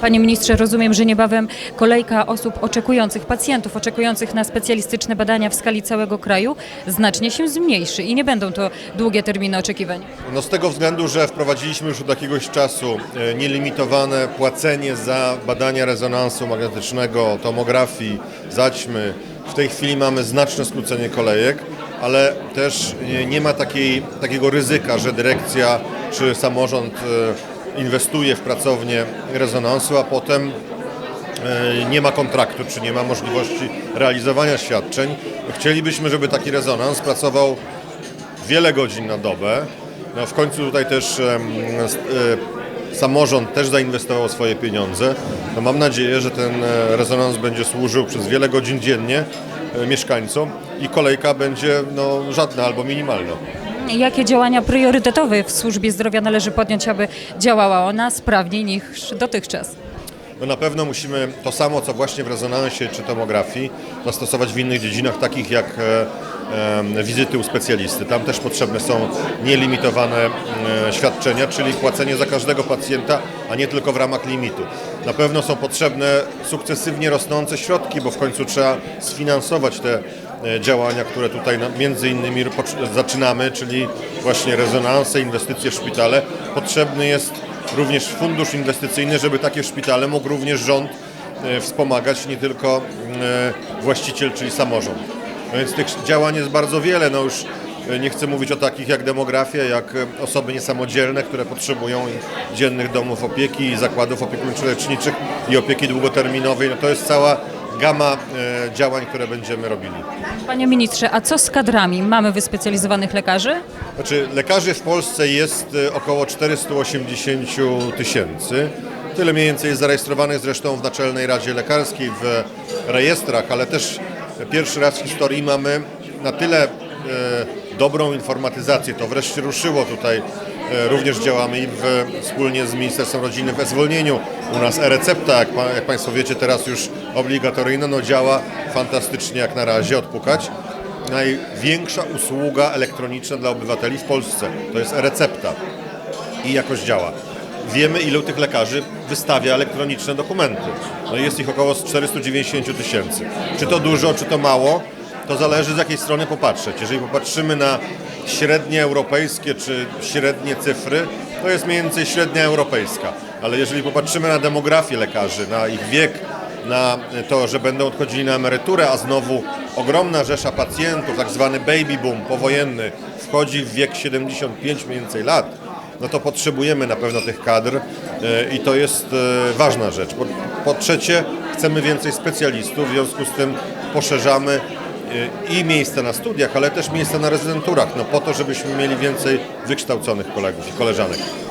Panie ministrze, rozumiem, że niebawem kolejka osób oczekujących, pacjentów oczekujących na specjalistyczne badania w skali całego kraju znacznie się zmniejszy i nie będą to długie terminy oczekiwań. No z tego względu, że wprowadziliśmy już od jakiegoś czasu e, nielimitowane płacenie za badania rezonansu magnetycznego, tomografii, zaćmy. W tej chwili mamy znaczne skrócenie kolejek, ale też nie- ma takiej, takiego ryzyka, że dyrekcja czy samorząd e, inwestuje w pracownię rezonansu, a potem e, nie ma kontraktu, czy nie ma możliwości realizowania świadczeń. Chcielibyśmy, żeby taki rezonans pracował wiele godzin na dobę. No w końcu tutaj też e, samorząd też zainwestował swoje pieniądze. No mam nadzieję, że ten e, rezonans będzie służył przez wiele godzin dziennie mieszkańcom i kolejka będzie no, żadna albo minimalna. Jakie działania priorytetowe w służbie zdrowia należy podjąć, aby działała ona sprawniej niż dotychczas? No na pewno musimy to samo, co właśnie w rezonansie czy tomografii, zastosować w innych dziedzinach, takich jak e, e, wizyty u specjalisty. Tam też potrzebne są nielimitowane e, świadczenia, czyli płacenie za każdego pacjenta, a nie tylko w ramach limitu. Na pewno są potrzebne sukcesywnie rosnące środki, bo w końcu trzeba sfinansować te działania, które tutaj między innymi zaczynamy, czyli właśnie rezonanse, inwestycje w szpitale. Potrzebny jest również fundusz inwestycyjny, żeby takie szpitale mógł również rząd e, wspomagać, nie tylko e, właściciel, czyli samorząd. No więc tych działań jest bardzo wiele. No już e, nie chcę mówić o takich jak demografia, jak e, osoby niesamodzielne, które potrzebują dziennych domów opieki, zakładów opiekuńczo-leczniczych i opieki długoterminowej. No to jest cała gama e, działań, które będziemy robili. Panie ministrze, a co z kadrami? Mamy wyspecjalizowanych lekarzy? Znaczy, lekarzy w Polsce jest e, około 480 tysięcy. Tyle mniej więcej jest zarejestrowanych zresztą w Naczelnej Radzie Lekarskiej, w rejestrach, ale też pierwszy raz w historii mamy na tyle e, dobrą informatyzację. To wreszcie ruszyło tutaj. E, również działamy w, wspólnie z Ministerstwem Rodziny w e-zwolnieniu. U nas e-recepta, jak, jak Państwo wiecie, teraz już obligatoryjna, no działa fantastycznie jak na razie, odpukać największa usługa elektroniczna dla obywateli w Polsce. To jest e-recepta i jakoś działa. Wiemy, ilu tych lekarzy wystawia elektroniczne dokumenty. No jest ich około 490 tysięcy. Czy to dużo, czy to mało, to zależy z jakiej strony popatrzeć. Jeżeli popatrzymy na średnie europejskie czy średnie cyfry, to jest mniej więcej średnia europejska. Ale jeżeli popatrzymy na demografię lekarzy, na ich wiek, na to, że będą odchodzili na emeryturę, a znowu ogromna rzesza pacjentów, tak zwany baby boom powojenny, wchodzi w wiek 75 mniej więcej lat, no to potrzebujemy na pewno tych kadr e, i to jest e, ważna rzecz. Po, po trzecie, chcemy więcej specjalistów, w związku z tym poszerzamy i miejsca na studiach, ale też miejsca na rezydenturach, no po to, żebyśmy mieli więcej wykształconych kolegów i koleżanek.